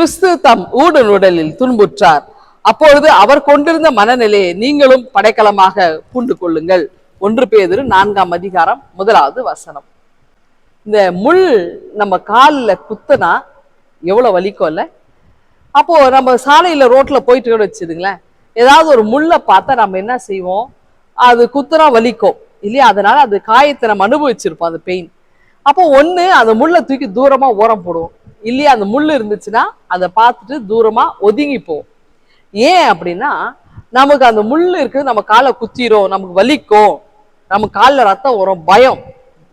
கிறிஸ்து தம் ஊடல் உடலில் துன்புற்றார். அப்பொழுது அவர் கொண்டிருந்த மனநிலையை நீங்களும் படைக்கலமாக பூண்டு கொள்ளுங்கள் ஒன்று பேதிரு நான்காம் அதிகாரம் முதலாவது வசனம். இந்த முள் நம்ம காலில் குத்துனா வலிக்கும் வலிக்கும்ல அப்போ நம்ம சாலையில் ரோட்டில் போயிட்டு கூட வச்சுதுங்களேன் ஏதாவது ஒரு முள்ளை பார்த்தா நம்ம என்ன செய்வோம்? அது குத்துனா வலிக்கும். இல்லையா? அதனால அது காயத்தை நம்ம அனுபவிச்சிருப்போம் அந்த பெயின் அப்போ ஒன்று அந்த முள்ளை தூக்கி தூரமாக ஓரம் போடுவோம். இல்லையா அந்த முள் இருந்துச்சுன்னா அதை பார்த்துட்டு தூரமா ஒதுங்கி போவோம் ஏன் அப்படின்னா நமக்கு அந்த முள் இருக்குது நம்ம காலை குத்திரும் நமக்கு வலிக்கும் நம்ம காலில் ரத்தம் வரும் பயம்.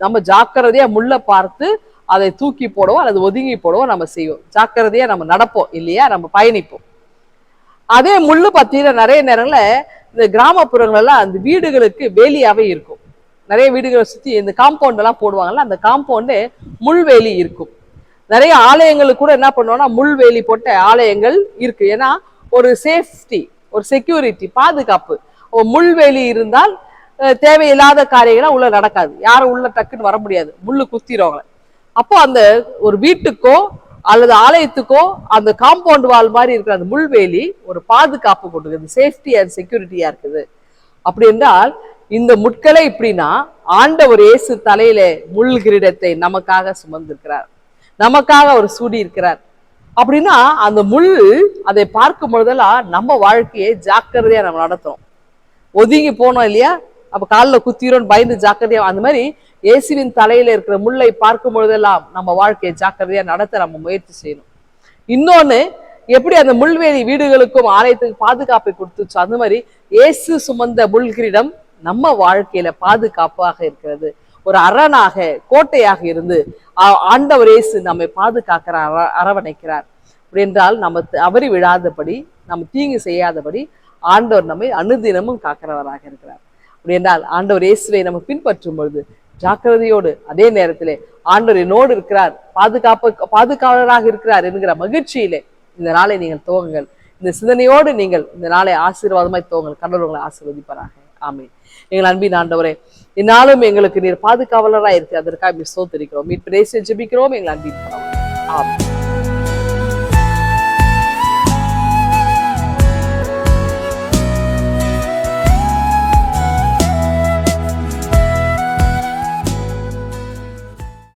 நம்ம ஜாக்கிரதையா முள்ளை பார்த்து அதை தூக்கி போடவோ அல்லது ஒதுங்கி போடவோ நம்ம செய்வோம். ஜாக்கிரதையா நம்ம நடப்போம் இல்லையா நம்ம பயணிப்போம். அதே முள்ளு பார்த்தீங்கன்னா நிறைய நேரங்களில் இந்த கிராமப்புறங்கள்லாம் அந்த வீடுகளுக்கு வேலியாவே இருக்கும். நிறைய வீடுகளை சுத்தி இந்த காம்பவுண்ட் எல்லாம் போடுவாங்கல்ல அந்த காம்பவுண்டு முள்வேலி இருக்கும். நிறைய ஆலயங்களுக்கு கூட என்ன பண்ணுவோம்னா முள்வேலி போட்ட ஆலயங்கள் இருக்கு. ஏன்னா ஒரு சேஃப்டி ஒரு செக்யூரிட்டி பாதுகாப்பு. முள்வேலி இருந்தால் தேவையில்லாத காரியங்களாக உள்ள நடக்காது. யாரும் உள்ள டக்குன்னு வர முடியாது. முள்ளு குத்திடுவாங்க அப்போ அந்த ஒரு வீட்டுக்கோ அல்லது ஆலயத்துக்கோ அந்த காம்பவுண்ட் வால் மாதிரி இருக்கிற அந்த முள்வேலி ஒரு பாதுகாப்பு கொடுக்குது சேஃப்டி அண்ட் செக்யூரிட்டியா இருக்குது. அப்படி என்றால் இந்த முட்களை இப்படின்னா ஆண்டவர் இயேசு தலையில முள் கிரீடத்தை நமக்காக சுமந்திருக்கிறார். நமக்காக அவர் சூடி இருக்கிறார் அப்படின்னா அந்த முள் அதை பார்க்கும் பொழுதெல்லாம் நம்ம வாழ்க்கையை ஜாக்கிரதையா நம்ம நடத்துறோம். ஒதுங்கி போனோம் இல்லையா? அப்ப காலில் குத்திரோன்னு பயந்து ஜாக்கிரதையா அந்த மாதிரி இயேசுவின் தலையில இருக்கிற முள்ளை பார்க்கும் பொழுதெல்லாம் நம்ம வாழ்க்கையை ஜாக்கிரதையா நடத்த நம்ம முயற்சி செய்யணும். இன்னொன்னு எப்படி அந்த முள்வேலி வீடுகளுக்கும் ஆலயத்துக்கு பாதுகாப்பை கொடுத்துச்சோ அந்த மாதிரி இயேசு சுமந்த முள்கிரிடம் நம்ம வாழ்க்கையில பாதுகாப்பாக இருக்கிறது. ஒரு அரணாக கோட்டையாக இருந்து ஆண்டவர் இயேசு நம்மை பாதுகாக்கிறார் அரவணைக்கிறார். அப்படி என்றால் நம்ம தவறி விழாதபடி நம்ம தீங்கு செய்யாதபடி ஆண்டவர் நம்மை அனுதினமும் காக்கிறவராக இருக்கிறார். அப்படி என்றால் ஆண்டவர் இயேசுவை நம்ம பின்பற்றும் பொழுது ஜாக்கிரதையோடு அதே நேரத்திலே ஆண்டவர் என்னோடு இருக்கிறார் பாதுகாப்பு பாதுகாவலராக இருக்கிறார் என்கிற மகிழ்ச்சியிலே இந்த நாளை நீங்கள் துவங்குங்கள். இந்த சிந்தனையோடு நீங்கள் இந்த நாளை ஆசீர்வாதமாய் துவங்கள் கடவுள் உங்களை ஆசீர்வதிப்பாராக. ஆமென். எங்கள் அன்பின் ஆண்டவரே இந்நாளும் எங்களுக்கு நீர் பாதுகாவலராக இருக்கு அதற்காக மீ சோத்தரிக்கிறோம் மீட்பு ஜெபிக்கிறோம். எங்கள் அன்பின் ஆமாம்